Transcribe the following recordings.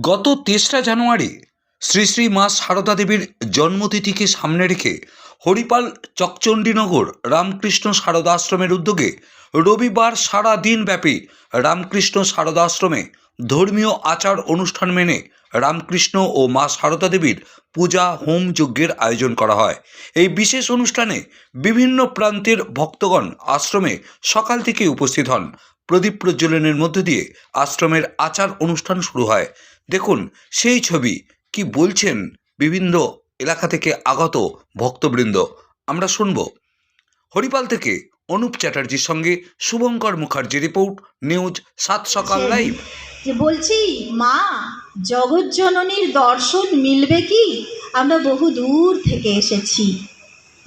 গত তেসরা জানুয়ারি শ্রী শ্রী মা সারদা দেবীর জন্মতিথিকে সামনে রেখে হরিপাল চকচণ্ডীনগর রামকৃষ্ণ সারদাশ্রমের উদ্যোগে রবিবার সারা দিনব্যাপী রামকৃষ্ণ সারদাশ্রমে ধর্মীয় আচার অনুষ্ঠান মেনে রামকৃষ্ণ ও মা সারদা দেবীর পূজা, হোম যজ্ঞের আয়োজন করা হয়। এই বিশেষ অনুষ্ঠানে বিভিন্ন প্রান্তের ভক্তগণ আশ্রমে সকাল থেকে উপস্থিত হন। প্রদীপ প্রজ্বলনের মধ্য দিয়ে আশ্রমের আচার অনুষ্ঠান শুরু হয়। দেখুন সেই ছবি কি বলছেন বিভিন্ন এলাকা থেকে আগত ভক্তবৃন্দ? আমরা শুনব। হরিপাল থেকে অনুপ চ্যাটার্জির সঙ্গে শুভঙ্কর মুখার্জি রিপোর্ট নিউজ সাত সকাল লাইভ। যে বলছি মা জগজ্জননীর দর্শন মিলবে কি? আমরা বহু দূর থেকে এসেছি।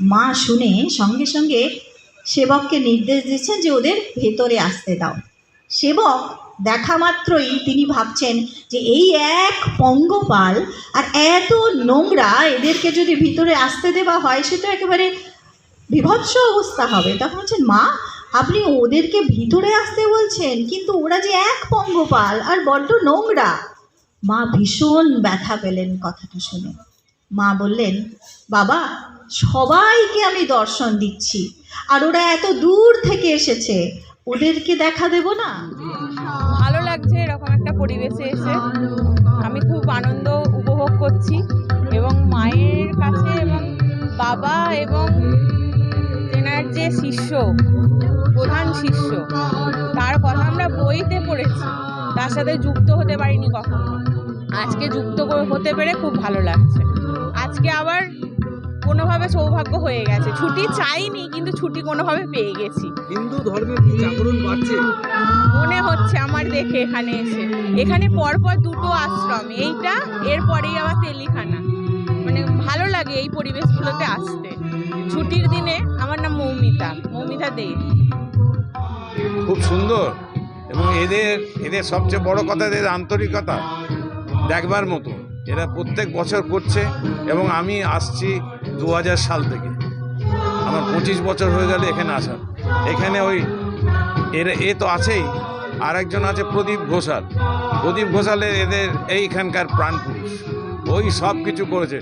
মা শুনে সঙ্গে সঙ্গে সেবককে নির্দেশ দিচ্ছেন যে ওদের ভেতরে আসতে দাও। সেবক দেখা মাত্রই তিনি ভাবছেন যে এই এক পঙ্গপাল আর এত নোংরা এদেরকে যদি ভিতরে আসতে দেওয়া হয়, সে তো একেবারে বিভৎস অবস্থা হবে। তখন বলছেন, মা, আপনি ওদেরকে ভিতরে আসতে বলছেন, কিন্তু ওরা যে এক পঙ্গপাল আর বড্ড নোংরা। মা ভীষণ ব্যথা পেলেন কথাটা শুনে। মা বললেন, বাবা, সবাইকে আমি দর্শন দিচ্ছি, আর ওরা এত দূর থেকে এসেছে, ওদেরকে দেখা দেব না? এরকম একটা পরিবেশে এসে আমি খুব আনন্দ উপভোগ করছি এবং মায়ের কাছে এবং বাবা এবং তেনার যে শিষ্য, প্রধান শিষ্য, তার কথা আমরা বইতে পড়েছি। তার সাথে যুক্ত হতে পারিনি কখনো। আজকে যুক্ত হতে পেরে খুব ভালো লাগছে। আজকে আবার কোনোভাবে সৌভাগ্য হয়ে গেছে। ছুটি চাইনি কিন্তু ছুটি কোনোভাবে পেয়ে গেছি। হিন্দু ধর্মের কি জাগরণ বাড়ছে? মনে হচ্ছে আমার দেখে এখানে এসে। এখানে পরপর দুটো আশ্রম এইটা এরপরেই আবার তেলিখানা। মানে ভালো লাগে এই পরিবেশগুলোতে আসতে। ছুটির দিনে আমার নাম মৌমিতা মৌমিতা দে। খুব সুন্দর। এবং এদের এদের সবচেয়ে বড় কথা এদের আন্তরিকতা। দেখবার মতো। এরা প্রত্যেক বছর করছে এবং আমি আসছি দু হাজার সাল থেকে। আমার পঁচিশ বছর হয়ে গেলে এখানে আসার। এখানে ওই এর, এ তো আছেই। আর একজন আছে প্রদীপ ঘোষাল। প্রদীপ ঘোষালের এদের এইখানকার প্রাণ পুরুষ। ওই সব কিছু করেছে।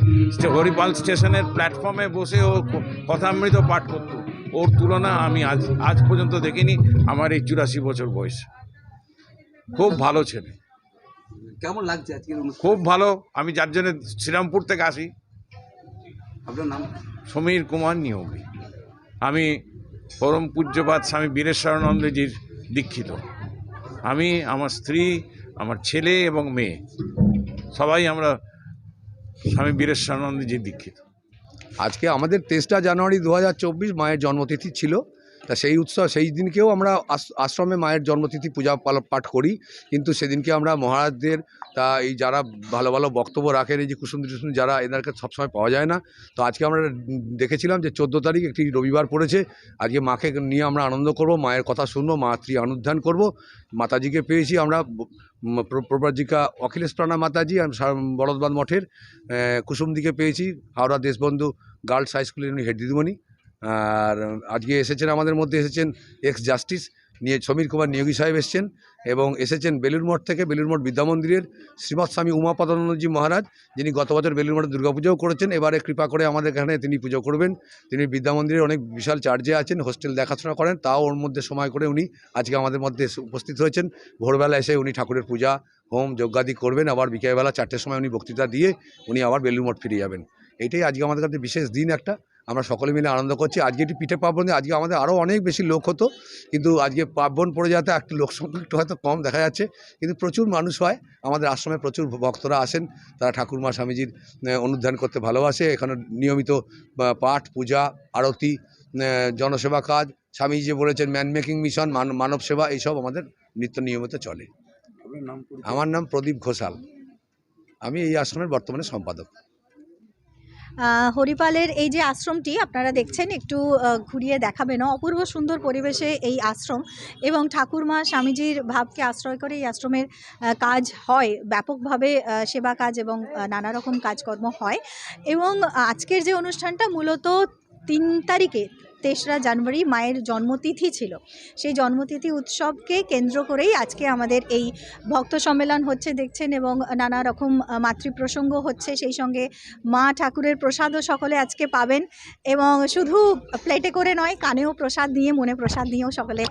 হরিপাল স্টেশনের প্ল্যাটফর্মে বসে ও কথামৃত পাঠ করতো। ওর তুলনা আমি আজ আজ পর্যন্ত দেখিনি। আমার এই চুরাশি বছর বয়স। খুব ভালো ছেলে। কেমন লাগছে আজকের অনুষ্ঠান? খুব ভালো। আমি যার জন্য শ্রীরামপুর থেকে আসি। আপনার নাম? সমীর কুমার নিয়োগী। আমি পরম পূজ্যপাত স্বামী বীরেশ্বরানন্দজির দীক্ষিত। আমি আমার স্ত্রী আমার ছেলে এবং মেয়ে সবাই আমরা স্বামী বীরেশ্বরানন্দজির দীক্ষিত। আজকে আমাদের তেসরা জানুয়ারি দু হাজার চব্বিশ মায়ের জন্মতিথি ছিল। তা সেই উৎসব, সেই দিনকেও আমরা আশ্রমে মায়ের জন্মতিথি, পূজা পাঠ করি। কিন্তু সেদিনকে আমরা মহারাজদের, তা এই যারা ভালো ভালো বক্তব্য রাখেন, এই যে কুসুম টুসুম যারা এদেরকে সবসময় পাওয়া যায় না। তো আজকে আমরা দেখেছিলাম যে চোদ্দ তারিখ একটি রবিবার পড়েছে। আজকে মাকে নিয়ে আমরা আনন্দ করব, মায়ের কথা শুনব মাতৃ অনুধ্যান করব। মাতাজিকে পেয়েছি আমরা প্রব্রজিকা অখিলেশ প্রাণা মাতাজি বলদবাদ মঠের কুসুমদিকে পেয়েছি। হাওড়া দেশবন্ধু গার্লস হাই স্কুলের হেড দিদিমণি। আর আজকে এসেছেন আমাদের মধ্যে এসেছেন এক্স জাস্টিস নিয়ে সমীর কুমার নিয়োগী সাহেব এসেছেন এবং এসেছেন বেলুর মঠ থেকে বেলুর মঠ বিদ্যা মন্দিরের শ্রীমৎ স্বামী উমাপদানন্দজি মহারাজ, যিনি গত বছর বেলুর মঠে দুর্গাপুজোও করেছেন। এবারে কৃপা করে আমাদের এখানে তিনি পুজো করবেন। তিনি বিদ্যা মন্দিরের অনেক বিশাল চার্জে আছেন, হোস্টেল দেখাশোনা করেন, তাও ওর মধ্যে সময় করে উনি আজকে আমাদের মধ্যে উপস্থিত হয়েছেন। ভোরবেলা এসে উনি ঠাকুরের পূজা, হোম, যজ্ঞাদি করবেন। আবার বিকেলবেলা চারটের সময় উনি বক্তৃতা দিয়ে উনি আবার বেলুর মঠ ফিরে যাবেন। এইটাই আজকে আমাদের কাছে বিশেষ দিন একটা। আমরা সকলে মিলে আনন্দ করছি। আজকে একটি পিঠে পার্বণ আজকে আমাদের আরও অনেক বেশি লোক হতো কিন্তু আজকে পার্বণ পড়ে যাতে একটু লোক সংখ্যা একটু হয়তো কম দেখা যাচ্ছে কিন্তু প্রচুর মানুষ হয়। আমাদের আশ্রমে প্রচুর ভক্তরা আসেন তারা ঠাকুরমা স্বামীজির অনুধ্যান করতে ভালোবাসে। এখানে নিয়মিত পাঠ পূজা আরতি জনসেবা কাজ স্বামীজি যে বলেছেন ম্যান মেকিং মিশন মান- মানব সেবা এইসব আমাদের নিত্য নিয়মিত চলে? আমার নাম প্রদীপ ঘোষাল। আমি এই আশ্রমের বর্তমানে সম্পাদক। হরিপালের এই যে আশ্রমটি আপনারা দেখছেন, একটু ঘুরিয়ে দেখাবেন। অপূর্ব সুন্দর পরিবেশে এই আশ্রম এবং ঠাকুরমা স্বামীজির ভাবকে আশ্রয় করে এই আশ্রমের কাজ হয়, ব্যাপকভাবে সেবা কাজ এবং নানা রকম কাজকর্ম হয়। এবং আজকের যে অনুষ্ঠানটা মূলত তিন তারিখে তেসরা জানুয়ারি মায়ের জন্মতিথি ছিল। সেই জন্মতিথি উৎসবকে কেন্দ্র করেই আজকে আমাদের এই ভক্ত সম্মেলন হচ্ছে দেখছেন এবং নানা রকম মাতৃপ্রসঙ্গ হচ্ছে। সেই সঙ্গে মা ঠাকুরের প্রসাদও সকলে আজকে পাবেন এবং শুধু প্লেটে করে নয়, কানেও প্রসাদ নিয়ে মনে প্রসাদ নিয়েও সকলে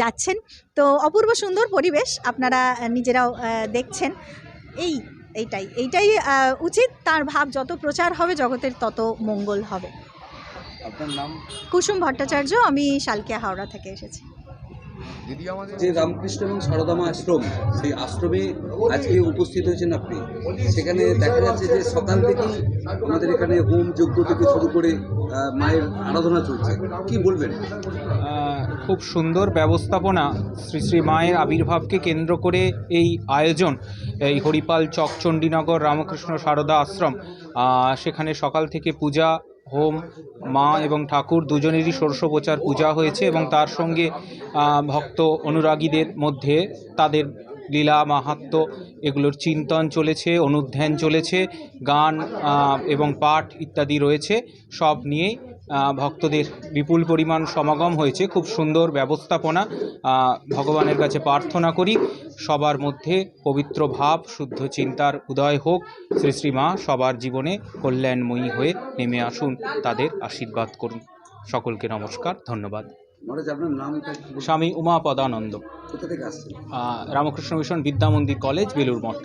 যাচ্ছেন। তো অপূর্ব সুন্দর পরিবেশ আপনারা নিজেরাও দেখছেন। এই, এইটাই এইটাই উচিত। তার ভাব যত প্রচার হবে, জগতের তত মঙ্গল হবে। আপনার নাম? কুসুম ভট্টাচার্য আমি শালকিয়া হাওড়া থেকে এসেছি। দিদি আমাদের যে রামকৃষ্ণ এবং সারদামা আশ্রম সেই আশ্রমে আজকে উপস্থিত হয়েছেন আপনি। সেখানে দেখা যাচ্ছে যে সকাল থেকেই আমাদের এখানে হোম যজ্ঞ থেকে শুরু করে মায়ের আরাধনা চলছে। কি বলবেন? খুব সুন্দর ব্যবস্থাপনা শ্রী শ্রী মায়ের আবির্ভাবকে কেন্দ্র করে এই আয়োজন এই হরিপাল চকচণ্ডীনগর রামকৃষ্ণ সারদা আশ্রম। সেখানে সকাল থেকে পূজা হোম, মা এবং ঠাকুর দুজনেরই ষোড়শোপচার পূজা হয়েছে এবং তার সঙ্গে ভক্ত অনুরাগীদের মধ্যে তাদের লীলা, মাহাত্ম এগুলোর চিন্তন চলেছে, অনুধ্যান চলেছে, গান এবং পাঠ ইত্যাদি রয়েছে। সব নিয়েই ভক্তদের বিপুল পরিমাণ সমাগম হয়েছে। খুব সুন্দর ব্যবস্থাপনা ভগবানের কাছে প্রার্থনা করি। সবার মধ্যে পবিত্র ভাব, শুদ্ধ চিন্তার উদয় হোক। শ্রী শ্রী মা সবার জীবনে কল্যাণময়ী হয়ে নেমে আসুন, তাদের আশীর্বাদ করুন। সকলকে নমস্কার, ধন্যবাদ। মহারাজ আপনার নামটা স্বামী উমাপদানন্দ। কোথা থেকে আসছেন? আহ, রামকৃষ্ণ মিশন বিদ্যা মন্দির কলেজ বেলুর মঠ।